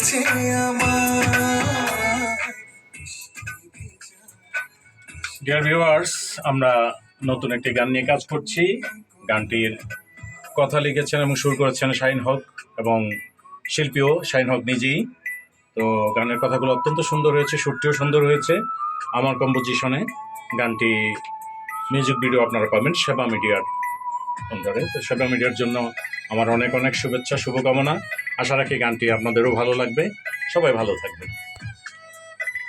কাছে dear viewers আমরা নতুন একটি গান নিয়ে কাজ করছি। গানটির কথা লিখেছেন এবং সুর করেছেন শাহিন হক এবং শিল্পীও শাহিন হক নিজেই। তো গানের কথাগুলো অত্যন্ত সুন্দর হয়েছে, সুরটিও সুন্দর হয়েছে। আমার কম্পোজিশনে গানটি মিউজিক ভিডিও আপনারা পাবেন সেবা মিডিয়ার অন্তরে। তো সেবা মিডিয়ার জন্য আমার অনেক অনেক শুভেচ্ছা, শুভকামনা। আশা রাখি গানটি আপনাদেরও ভালো লাগবে। সবাই ভালো থাকবেন।